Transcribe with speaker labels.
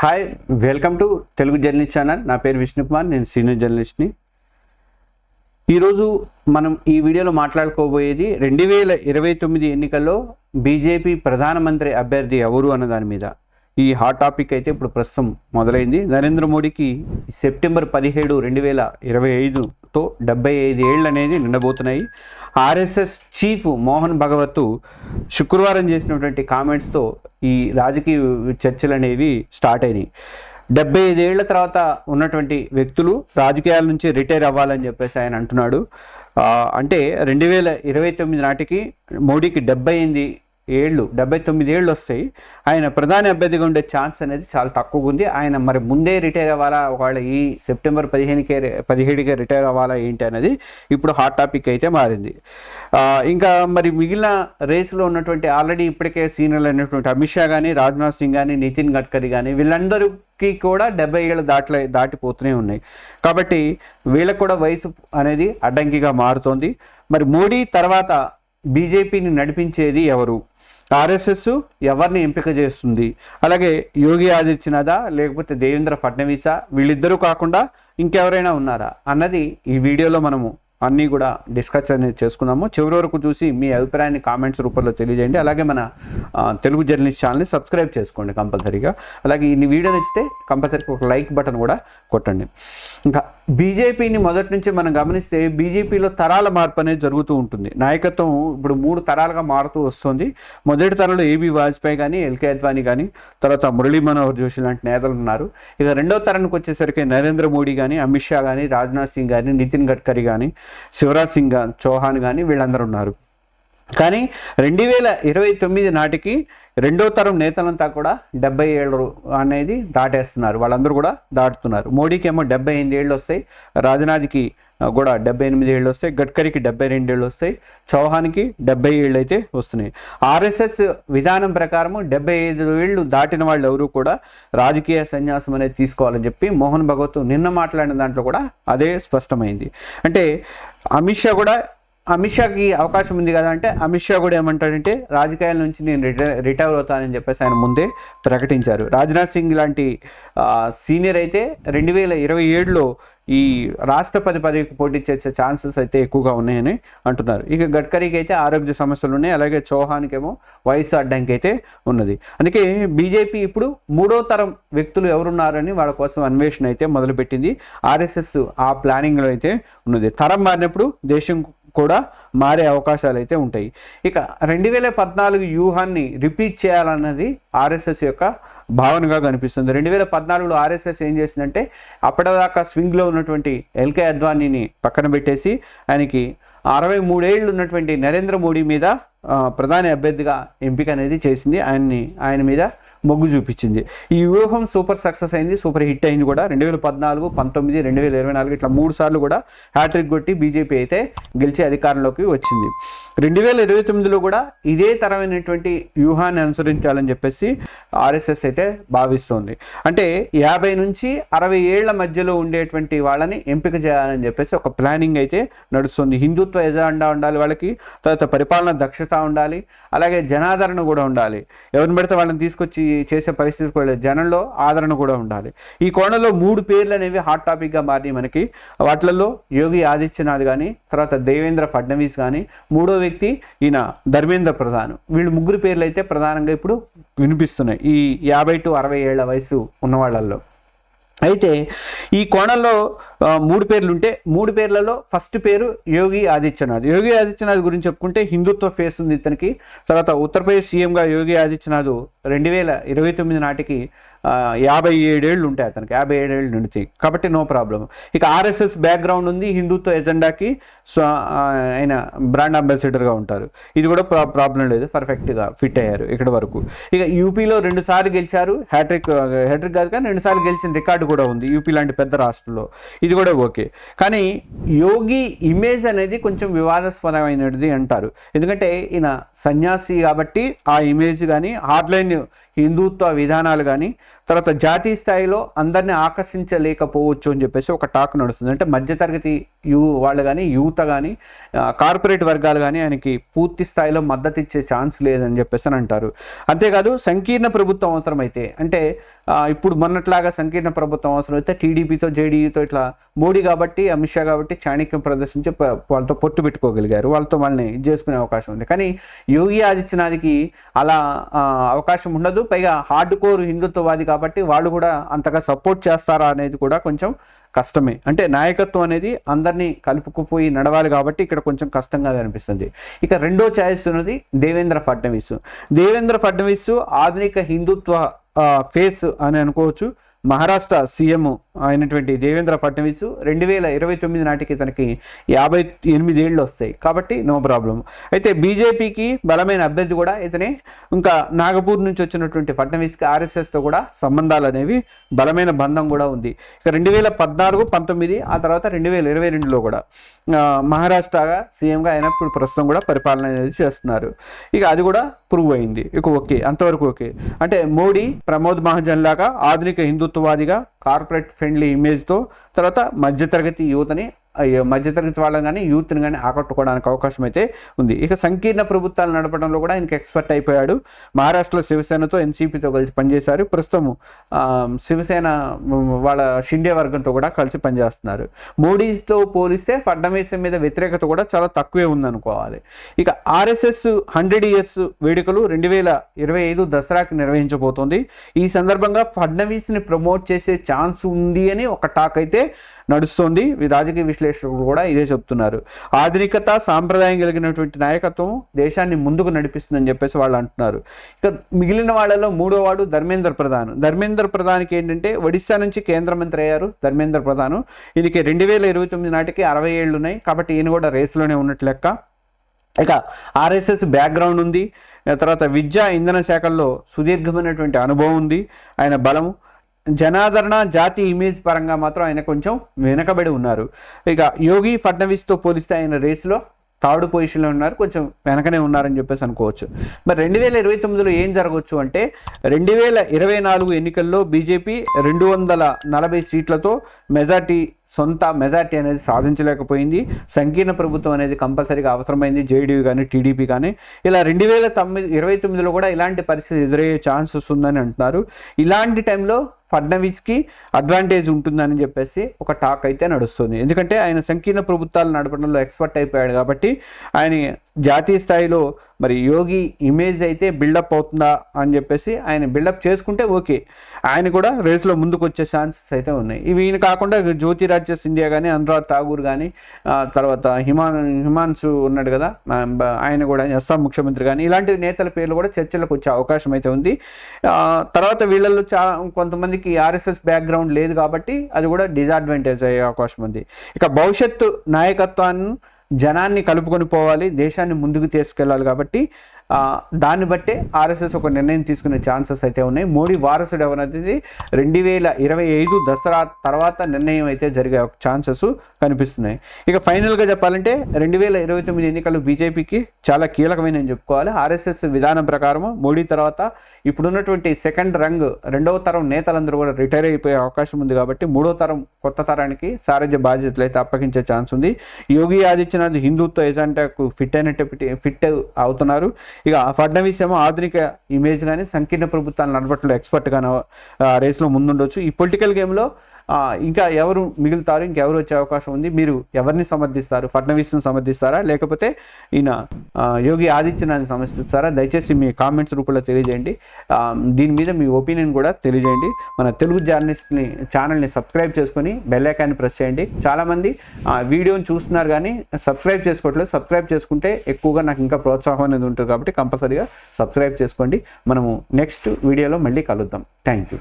Speaker 1: Hi welcome to Telugu journalist channel నా పేరు విష్ణుకుమార్ నేను సీనియర్ జర్నలిస్ట్ని ఈరోజు మనం ఈ వీడియోలో మాట్లాడుకోబోయేది రెండు వేల ఇరవై తొమ్మిది ఎన్నికల్లో బీజేపీ ప్రధానమంత్రి అభ్యర్థి ఎవరు అన్న దాని మీద. ఈ హాట్ టాపిక్ అయితే ఇప్పుడు ప్రస్తుతం మొదలైంది. నరేంద్ర మోడీకి సెప్టెంబర్ పదిహేడు రెండు వేల ఇరవై ఐదుతో డెబ్బై ఐదు ఏళ్ళు అనేది నిండబోతున్నాయి. ఆర్ఎస్ఎస్ చీఫ్ మోహన్ భగవత్ శుక్రవారం చేసినటువంటి కామెంట్స్తో ఈ రాజకీయ చర్చలు అనేవి స్టార్ట్ అయినాయి. డెబ్బై ఐదేళ్ళ తర్వాత ఉన్నటువంటి వ్యక్తులు రాజకీయాల నుంచి రిటైర్ అవ్వాలని చెప్పేసి ఆయన అంటున్నాడు. అంటే రెండు వేల ఇరవై తొమ్మిది నాటికి మోడీకి డెబ్బై ఎనిమిది ఏళ్ళు డెబ్బై తొమ్మిది ఏళ్ళు వస్తాయి. ఆయన ప్రధాని అభ్యర్థిగా ఉండే ఛాన్స్ అనేది చాలా తక్కువగా ఉంది. ఆయన మరి ముందే రిటైర్ అవ్వాలా? ఒకవేళ ఈ సెప్టెంబర్ పదిహేనుకే పదిహేడుకే రిటైర్ అవ్వాలా ఏంటి అనేది ఇప్పుడు హాట్ టాపిక్ అయితే మారింది. ఇంకా మరి మిగిలిన రేసులో ఉన్నటువంటి ఆల్రెడీ ఇప్పటికే సీనియర్లు అయినటువంటి అమిత్ షా కానీ రాజ్నాథ్ సింగ్ కానీ నితిన్ గడ్కరీ కానీ వీళ్ళందరికీ కూడా డెబ్బై ఏళ్ళు దాట్లే దాటిపోతూనే ఉన్నాయి. కాబట్టి వీళ్ళకు కూడా వయసు అనేది అడ్డంకిగా మారుతోంది. మరి మోడీ తర్వాత బీజేపీని నడిపించేది ఎవరు? ఆర్ఎస్ఎస్ ఎవరిని ఎంపిక చేస్తుంది? అలాగే యోగి ఆదిత్యనాథా లేకపోతే దేవేంద్ర ఫడ్నవీసా వీళ్ళిద్దరూ కాకుండా ఇంకెవరైనా ఉన్నారా? అన్నది ఈ వీడియోలో మనము అన్నీ కూడా డిస్కస్ అనేది చేసుకున్నాము. చివరి వరకు చూసి మీ అభిప్రాయాన్ని కామెంట్స్ రూపంలో తెలియజేయండి. అలాగే మన తెలుగు జర్నలిస్ట్ ఛానల్ని సబ్స్క్రైబ్ చేసుకోండి కంపల్సరీగా. అలాగే ఈ వీడియో నచ్చితే కంపల్సరీగా ఒక లైక్ బటన్ కూడా కొట్టండి. ఇంకా బీజేపీని మొదటి నుంచి మనం గమనిస్తే బీజేపీలో తరాల మార్పు అనేది జరుగుతూ ఉంటుంది. నాయకత్వం ఇప్పుడు మూడు తరాలుగా మారుతూ వస్తుంది. మొదటి తరంలో ఏబీ వాజ్పేయి కానీ ఎల్కే అద్వానీ కానీ తర్వాత మురళీ మనోహర్ జోషి లాంటి నేతలు ఉన్నారు. ఇక రెండో తరానికి వచ్చేసరికి నరేంద్ర మోడీ కానీ అమిత్ షా కానీ రాజ్నాథ్ సింగ్ కానీ నితిన్ గడ్కరీ కానీ శివరాజ్ సింగ్ గా- చౌహాన్ కానీ వీళ్ళందరూ ఉన్నారు కానీ రెండు వేల ఇరవై తొమ్మిది నాటికి రెండో తరం నేతలంతా కూడా డెబ్బై ఏళ్ళు అనేది దాటేస్తున్నారు. వాళ్ళందరూ కూడా దాటుతున్నారు. మోడీకి ఏమో డెబ్బై ఎనిమిది ఏళ్ళు వస్తాయి. రాజనాథ్కి కూడా డెబ్బై ఎనిమిది ఏళ్ళు వస్తాయి గడ్కరీకి డెబ్బై రెండు ఏళ్ళు వస్తాయి చౌహాన్కి డెబ్బై ఏళ్ళు అయితే వస్తున్నాయి. ఆర్ఎస్ఎస్ విధానం ప్రకారము డెబ్బై ఐదు ఏళ్ళు దాటిన వాళ్ళు ఎవరు కూడా రాజకీయ సన్యాసం అనేది తీసుకోవాలని చెప్పి మోహన్ భగవత్ నిన్న మాట్లాడిన దాంట్లో కూడా అదే స్పష్టమైంది. అంటే అమిత్ షా కూడా అమిత్ షాకి అవకాశం ఉంది కదా అంటే అమిత్ షా కూడా ఏమంటాడంటే రాజకీయాల నుంచి నేను రిటైర్ రిటైర్ అవుతానని చెప్పేసి ఆయన ముందే ప్రకటించారు. రాజ్నాథ్ సింగ్ లాంటి సీనియర్ అయితే రెండు వేల ఇరవై ఏడులో ఈ రాష్ట్రపతి పదవికి పోటీ చేసే ఛాన్సెస్ అయితే ఎక్కువగా ఉన్నాయని అంటున్నారు. ఇక గడ్కరీకి అయితే ఆరోగ్య సమస్యలు ఉన్నాయి అలాగే చౌహాన్కేమో వయసు అడ్డంకి అయితే ఉన్నది. అందుకే బీజేపీ ఇప్పుడు మూడో తరం వ్యక్తులు ఎవరున్నారని వాళ్ళ కోసం అన్వేషణ అయితే మొదలుపెట్టింది. ఆర్ఎస్ఎస్ ఆ ప్లానింగ్లో అయితే ఉన్నది. తరం మారినప్పుడు దేశం కూడా మారే అవకాశాలు అయితే ఉంటాయి. ఇక రెండు వేల పద్నాలుగు వ్యూహాన్ని రిపీట్ చేయాలన్నది ఆర్ఎస్ఎస్ యొక్క భావనగా కనిపిస్తుంది. రెండు వేల పద్నాలుగులో ఆర్ఎస్ఎస్ ఏం చేసిందంటే అప్పటిదాకా స్వింగ్లో ఉన్నటువంటి ఎల్కే అద్వానీని పక్కన పెట్టేసి ఆయనకి అరవై మూడేళ్ళు ఉన్నటువంటి నరేంద్ర మోడీ మీద ప్రధాని అభ్యర్థిగా ఎంపిక అనేది చేసింది. ఆయన్ని ఆయన మీద మొగ్గు చూపించింది. ఈ వ్యూహం సూపర్ సక్సెస్ అయింది సూపర్ హిట్ అయింది కూడా. రెండు వేల పద్నాలుగు పంతొమ్మిది రెండు వేల ఇరవై నాలుగు ఇట్లా మూడు సార్లు కూడా హ్యాట్రిక్ కొట్టి బీజేపీ అయితే గెలిచి అధికారంలోకి వచ్చింది. రెండు వేల ఇరవై తొమ్మిదిలో కూడా ఇదే తరమైనటువంటి వ్యూహాన్ని అనుసరించాలని చెప్పేసి ఆర్ఎస్ఎస్ అయితే భావిస్తోంది. అంటే యాభై నుంచి అరవై ఏళ్ళ మధ్యలో ఉండేటువంటి వాళ్ళని ఎంపిక చేయాలని చెప్పేసి ఒక ప్లానింగ్ అయితే నడుస్తుంది. హిందుత్వ ఎజెండా ఉండాలి వాళ్ళకి తర్వాత పరిపాలన దక్షత ఉండాలి అలాగే జనాదరణ కూడా ఉండాలి. ఎవరిని పెడితే వాళ్ళని తీసుకొచ్చి చేసే పరిస్థితి కూడా లేదు. జనంలో ఆదరణ కూడా ఉండాలి. ఈ కోణంలో మూడు పేర్లు అనేవి హాట్ టాపిక్గా మారినాయి మనకి. వాటిలలో యోగి ఆదిత్యనాథ్ కానీ తర్వాత దేవేంద్ర ఫడ్నవీస్ కానీ మూడో వ్యక్తి ఈయన ధర్మేంద్ర ప్రధాన్. వీళ్ళు ముగ్గురు పేర్లు అయితే ప్రధానంగా ఇప్పుడు వినిపిస్తున్నాయి. ఈ యాభై టు అరవై ఏళ్ళ వయసు ఉన్న వాళ్ళల్లో అయితే ఈ కోణంలో మూడు పేర్లు ఉంటే మూడు పేర్లలో ఫస్ట్ పేరు యోగి ఆదిత్యనాథ్. యోగి ఆదిత్యనాథ్ గురించి చెప్పుకుంటే హిందుత్వ ఫేస్ ఉంది ఇతనికి. తర్వాత ఉత్తరప్రదేశ్ సీఎంగా యోగి ఆదిత్యనాథ్ రెండు వేల ఇరవై తొమ్మిది నాటికి యాభై ఏడేళ్ళు ఉంటాయి అతనికి. యాభై ఏడేళ్ళు నిండుతాయి కాబట్టి నో ప్రాబ్లం ఇక ఆర్ఎస్ఎస్ బ్యాక్గ్రౌండ్ ఉంది. హిందుత్వ ఎజెండాకి సో ఆయన బ్రాండ్ అంబాసిడర్గా ఉంటారు. ఇది కూడా ప్రా ప్రాబ్లం లేదు. పర్ఫెక్ట్గా ఫిట్ అయ్యారు ఇక్కడ వరకు. ఇక యూపీలో రెండుసార్లు గెలిచారు. హ్యాట్రిక్ హ్యాట్రిక్ కాదు కానీ రెండుసార్లు గెలిచిన రికార్డు కూడా ఉంది యూపీ లాంటి పెద్ద రాష్ట్రంలో. ఇది కూడా ఓకే. కానీ యోగి ఇమేజ్ అనేది కొంచెం వివాదాస్పదమైనది అంటారు. ఎందుకంటే ఈయన సన్యాసి కాబట్టి ఆ ఇమేజ్ కానీ హార్డ్లైన్ హిందుత్వ విధానాలు కానీ తర్వాత జాతీయ స్థాయిలో అందరినీ ఆకర్షించలేకపోవచ్చు అని చెప్పేసి ఒక టాక్ నడుస్తుంది. అంటే మధ్యతరగతి యూ వాళ్ళు కానీ యువత కానీ కార్పొరేట్ వర్గాలు కానీ ఆయనకి పూర్తి స్థాయిలో మద్దతు ఇచ్చే ఛాన్స్ లేదని చెప్పేసి అని అంటారు. అంతేకాదు సంకీర్ణ ప్రభుత్వం అవసరమైతే అంటే ఇప్పుడు మొన్నట్లాగా సంకీర్ణ ప్రభుత్వం అవసరం అయితే టీడీపీతో జేడీయూతో ఇట్లా మోడీ కాబట్టి అమిత్ షా కాబట్టి చాణక్యం ప్రదర్శించి వాళ్ళతో పొట్టు పెట్టుకోగలిగారు. వాళ్ళతో వాళ్ళని ఇది చేసుకునే అవకాశం ఉంది. కానీ యోగి ఆదిత్యనాథ్కి అలా అవకాశం ఉండదు. పైగా హార్డ్ కోర్ హిందుత్వవాది కాబట్టి వాళ్ళు కూడా అంతగా సపోర్ట్ చేస్తారా అనేది కూడా కొంచెం కష్టమే. అంటే నాయకత్వం అనేది అందరినీ కలుపుకుపోయి నడవాలి కాబట్టి ఇక్కడ కొంచెం కష్టంగా కనిపిస్తుంది ఇక రెండో ఛాయిస్ ఉన్నది దేవేంద్ర ఫడ్నవీస్. దేవేంద్ర ఫడ్నవీస్ ఆధునిక హిందుత్వ ఫేస్ అని అనుకోవచ్చు. మహారాష్ట్ర సీఎం అయినటువంటి దేవేంద్ర ఫడ్నవీస్ రెండు వేల ఇరవై తొమ్మిది నాటికి తనకి యాభై ఎనిమిది ఏళ్ళు వస్తాయి. కాబట్టి నో ప్రాబ్లం అయితే బీజేపీకి బలమైన అభ్యర్థి కూడా ఇతనే. ఇంకా నాగపూర్ నుంచి వచ్చినటువంటి ఫడ్నవీస్కి ఆర్ఎస్ఎస్తో కూడా సంబంధాలు అనేవి బలమైన బంధం కూడా ఉంది. ఇక రెండు వేల పద్నాలుగు పంతొమ్మిది ఆ తర్వాత రెండు వేల ఇరవై రెండులో కూడా మహారాష్ట్రగా సీఎంగా ఆయన ఇప్పుడు ప్రస్తుతం కూడా పరిపాలన అనేది చేస్తున్నారు. ఇక అది కూడా ప్రూవ్ అయింది. ఇక ఓకే అంతవరకు ఓకే. అంటే మోడీ ప్రమోద్ మహాజన్ లాగా ఆధునిక ప్రభుత్వవాదిగా కార్పొరేట్ ఫ్రెండ్లీ ఇమేజ్తో తర్వాత మధ్యతరగతి యువతని మధ్యతరగతి వాళ్ళని కానీ యూత్ని కానీ ఆకట్టుకోవడానికి అవకాశం అయితే ఉంది. ఇక సంకీర్ణ ప్రభుత్వాలు నడపడంలో కూడా ఆయనకి ఎక్స్పర్ట్ అయిపోయాడు. మహారాష్ట్రలో శివసేనతో ఎన్సీపీతో కలిసి పనిచేశారు. ప్రస్తుతం శివసేన వాళ్ళ షిండే వర్గంతో కూడా కలిసి పనిచేస్తున్నారు. మోడీతో పోలిస్తే ఫడ్నవీసం మీద వ్యతిరేకత కూడా చాలా తక్కువే ఉందనుకోవాలి. ఇక ఆర్ఎస్ఎస్ హండ్రెడ్ ఇయర్స్ వేడుకలు రెండు వేల ఇరవై ఐదు దసరాకి నిర్వహించబోతోంది. ఈ సందర్భంగా ఫడ్నవీస్ని ప్రమోట్ చేసే ఛాన్స్ ఉంది అని ఒక టాక్ అయితే నడుస్తోంది. రాజకీయ విశ్లేషణ విశ్లేషకులు కూడా ఇదే చెప్తున్నారు. ఆధునికత సాంప్రదాయం కలిగినటువంటి నాయకత్వం దేశాన్ని ముందుకు నడిపిస్తుందని చెప్పేసి వాళ్ళు అంటున్నారు. ఇక మిగిలిన వాళ్ళలో మూడో వాడు ధర్మేంద్ర ప్రధాన్. ధర్మేంద్ర ప్రధాన్కి ఏంటంటే ఒడిశా నుంచి కేంద్ర మంత్రి అయ్యారు ధర్మేంద్ర ప్రధాన్. ఈయనకి రెండు వేల ఇరవై తొమ్మిది నాటికి అరవై ఏళ్ళు ఉన్నాయి కాబట్టి ఈయన కూడా రేసులోనే ఉన్నట్లు లెక్క. ఇక ఆర్ఎస్ఎస్ బ్యాక్గ్రౌండ్ ఉంది. తర్వాత విద్యా ఇంధన శాఖల్లో సుదీర్ఘమైనటువంటి అనుభవం ఉంది. ఆయన బలము. జనాదరణ జాతి ఇమేజ్ పరంగా మాత్రం ఆయన కొంచెం వెనకబడి ఉన్నారు. ఇక యోగి ఫడ్నవీస్తో పోలిస్తే ఆయన రేసులో థర్డ్ పొజిషన్లో ఉన్నారు. కొంచెం వెనకనే ఉన్నారని చెప్పేసి అనుకోవచ్చు. మరి రెండు వేల ఇరవై తొమ్మిదిలో ఏం జరగవచ్చు అంటే రెండు వేల ఇరవై నాలుగు ఎన్నికల్లో బీజేపీ రెండు వందల నలభై సీట్లతో మెజార్టీ సొంత మెజార్టీ అనేది సాధించలేకపోయింది. సంకీర్ణ ప్రభుత్వం అనేది కంపల్సరీగా అవసరమైంది. జేడీయూ కానీ టీడీపీ కానీ ఇలా రెండు వేల తొమ్మిది ఇరవై తొమ్మిదిలో కూడా ఇలాంటి పరిస్థితి ఎదురయ్యే ఛాన్స్ వస్తుందని అంటున్నారు. ఇలాంటి టైంలో ఫడ్నవీస్కి అడ్వాంటేజ్ ఉంటుందని చెప్పేసి ఒక టాక్ అయితే నడుస్తుంది. ఎందుకంటే ఆయన సంకీర్ణ ప్రభుత్వాలు నడపడంలో ఎక్స్పర్ట్ అయిపోయాడు కాబట్టి ఆయన జాతీయ స్థాయిలో మరి యోగి ఇమేజ్ అయితే బిల్డప్ అవుతుందా అని చెప్పేసి ఆయన బిల్డప్ చేసుకుంటే ఓకే ఆయన కూడా రేస్లో ముందుకు వచ్చే ఛాన్సెస్ అయితే ఉన్నాయి. ఇవి ఈయన కాకుండా జ్యోతిరాజ్య సింధియా కానీ అనురాగ్ ఠాగూర్ కానీ తర్వాత హిమాన్ హిమాన్సు ఉన్నాడు కదా ఆయన కూడా అస్సాం ముఖ్యమంత్రి కానీ ఇలాంటి నేతల పేర్లు కూడా చర్చలకు వచ్చే అవకాశం అయితే ఉంది. తర్వాత వీళ్ళల్లో చా కొంతమందికి ఆర్ఎస్ఎస్ బ్యాక్గ్రౌండ్ లేదు కాబట్టి అది కూడా డిజడ్వాంటేజ్ అయ్యే అవకాశం ఉంది. ఇక భవిష్యత్తు నాయకత్వాన్ని జనాన్ని కలుపుకొని పోవాలి దేశాన్ని ముందుకు తీసుకెళ్ళాలి కాబట్టి దాన్ని బట్టే ఆర్ఎస్ఎస్ ఒక నిర్ణయం తీసుకునే ఛాన్సెస్ అయితే ఉన్నాయి. మోడీ వారసుడు ఎవరనేది రెండు వేల ఇరవై ఐదు దసరా తర్వాత నిర్ణయం అయితే జరిగే ఛాన్సెస్ కనిపిస్తున్నాయి. ఇక ఫైనల్గా చెప్పాలంటే రెండు వేల ఇరవై తొమ్మిది ఎన్నికలు బీజేపీకి చాలా కీలకమైన చెప్పుకోవాలి. ఆర్ఎస్ఎస్ విధానం ప్రకారం మోడీ తర్వాత ఇప్పుడున్నటువంటి సెకండ్ రంగ్ రెండవ తరం నేతలందరూ కూడా రిటైర్ అయిపోయే అవకాశం ఉంది కాబట్టి మూడో తరం కొత్త తరానికి సారథ్య బాధ్యతలు అయితే అప్పగించే ఛాన్స్ ఉంది. యోగి ఆదిత్యనాథ్ హిందుత్వ ఏజెంటాకు ఫిట్ అయినట్టు ఫిట్ అవుతున్నారు. ఇక ఫడ్నవీస్ ఏమో ఆధునిక ఇమేజ్ కానీ సంకీర్ణ ప్రభుత్వాన్ని నడపట్లో ఎక్స్పర్ట్ రేస్లో ముందుండొచ్చు. ఈ పొలిటికల్ గేమ్లో ఇంకా ఎవరు మిగులుతారు ఇంకెవరు వచ్చే అవకాశం ఉంది మీరు ఎవరిని సమర్థిస్తారు ఫడ్నవీస్ని సమర్థిస్తారా లేకపోతే ఈయన యోగి ఆదిత్యనాథ్ని సమర్థిస్తారా దయచేసి మీ కామెంట్స్ రూపంలో తెలియజేయండి. దీని మీద మీ ఒపీనియన్ కూడా తెలియజేయండి. మన తెలుగు జర్నలిస్ట్ని ఛానల్ని సబ్స్క్రైబ్ చేసుకొని బెల్ ఐకాన్ని ప్రెస్ చేయండి. చాలామంది వీడియోని చూస్తున్నారు కానీ సబ్స్క్రైబ్ చేసుకోవట్లేదు. సబ్స్క్రైబ్ చేసుకుంటే ఎక్కువగా నాకు ఇంకా ప్రోత్సాహం అనేది ఉంటుంది కాబట్టి కంపల్సరీగా సబ్స్క్రైబ్ చేసుకోండి. మనము నెక్స్ట్ వీడియోలో మళ్ళీ కలుద్దాం. Thank you